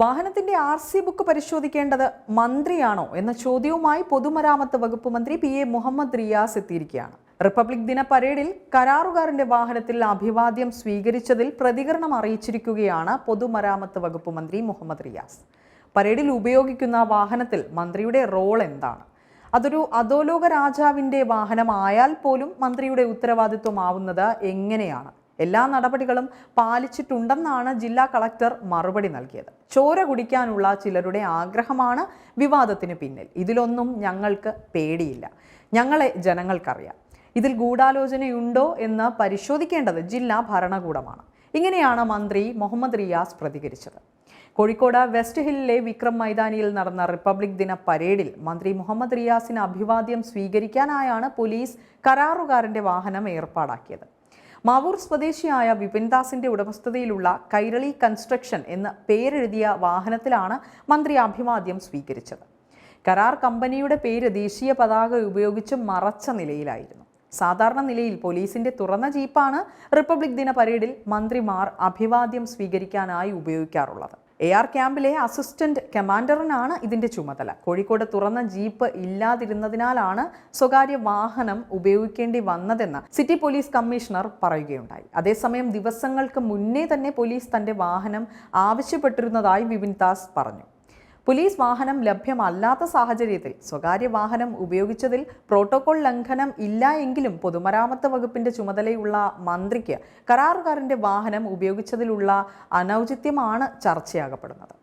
വാഹനത്തിന്റെ R C book പരിശോധിക്കേണ്ടത് മന്ത്രിയാണോ എന്ന ചോദ്യവുമായി പൊതുമരാമത്ത് വകുപ്പ് മന്ത്രി പി എ മുഹമ്മദ് റിയാസ് എത്തിയിരിക്കുകയാണ്. റിപ്പബ്ലിക് ദിന പരേഡിൽ കരാറുകാരന്റെ വാഹനത്തിൽ അഭിവാദ്യം സ്വീകരിച്ചതിൽ പ്രതികരണം അറിയിച്ചിരിക്കുകയാണ് പൊതുമരാമത്ത് വകുപ്പ് മന്ത്രി മുഹമ്മദ് റിയാസ്. പരേഡിൽ ഉപയോഗിക്കുന്ന വാഹനത്തിൽ മന്ത്രിയുടെ റോൾ എന്താണ്? അതൊരു അധോലോക രാജാവിന്റെ വാഹനമായാൽ പോലും മന്ത്രിയുടെ ഉത്തരവാദിത്വമാവുന്നത് എങ്ങനെയാണ്? എല്ലാ നടപടികളും പാലിച്ചിട്ടുണ്ടെന്നാണ് ജില്ലാ കളക്ടർ മറുപടി നൽകിയത്. ചോര കുടിക്കാനുള്ള ചിലരുടെ ആഗ്രഹമാണ് വിവാദത്തിന് പിന്നിൽ. ഇതിലൊന്നും ഞങ്ങൾക്ക് പേടിയില്ല. ഞങ്ങളെ ജനങ്ങൾക്കറിയാം. ഇതിൽ ഗൂഢാലോചനയുണ്ടോ എന്ന് പരിശോധിക്കേണ്ടത് ജില്ലാ ഭരണകൂടമാണ്. ഇങ്ങനെയാണ് മന്ത്രി മുഹമ്മദ് റിയാസ് പ്രതികരിച്ചത്. കോഴിക്കോട് വെസ്റ്റ് ഹില്ലിലെ വിക്രം മൈതാനിയിൽ നടന്ന റിപ്പബ്ലിക് ദിന പരേഡിൽ മന്ത്രി മുഹമ്മദ് റിയാസിന് അഭിവാദ്യം സ്വീകരിക്കാനായാണ് പോലീസ് കരാറുകാരന്റെ വാഹനം ഏർപ്പാടാക്കിയത്. മാവൂർ സ്വദേശിയായ വിപിൻദാസിന്റെ ഉടമസ്ഥതയിലുള്ള കൈരളി കൺസ്ട്രക്ഷൻ എന്ന് പേരെഴുതിയ വാഹനത്തിലാണ് മന്ത്രി അഭിവാദ്യം സ്വീകരിച്ചത്. കരാർ കമ്പനിയുടെ പേര് ദേശീയ പതാക ഉപയോഗിച്ച് മറച്ച നിലയിലായിരുന്നു. സാധാരണ നിലയിൽ പോലീസിന്റെ തുറന്ന ജീപ്പാണ് റിപ്പബ്ലിക് ദിന പരേഡിൽ മന്ത്രിമാർ അഭിവാദ്യം സ്വീകരിക്കാനായി ഉപയോഗിക്കാറുള്ളത്. എ ആർ ക്യാമ്പിലെ അസിസ്റ്റന്റ് കമാൻഡറിനാണ് ഇതിന്റെ ചുമതല. കോഴിക്കോട് തുറന്ന ജീപ്പ് ഇല്ലാതിരുന്നതിനാലാണ് സ്വകാര്യ വാഹനം ഉപയോഗിക്കേണ്ടി വന്നതെന്ന് സിറ്റി പോലീസ് കമ്മീഷണർ പറയുകയുണ്ടായി. അതേസമയം ദിവസങ്ങൾക്ക് മുന്നേ തന്നെ പോലീസ് തന്റെ വാഹനം ആവശ്യപ്പെട്ടിരുന്നതായി വിപിൻ ദാസ് പറഞ്ഞു. പോലീസ് വാഹനം ലഭ്യമല്ലാത്ത സാഹചര്യത്തിൽ സ്വകാര്യ വാഹനം ഉപയോഗിച്ചതിൽ പ്രോട്ടോകോൾ ലംഘനം ഇല്ല എങ്കിലും പൊതുമരാമത്ത് വകുപ്പിന്റെ ചുമതലയുള്ള മന്ത്രിക്ക് കരാറുകാരന്റെ വാഹനം ഉപയോഗിച്ചതിലുള്ള അനൗചിത്യമാണ് ചർച്ചയാകപ്പെടുന്നത്.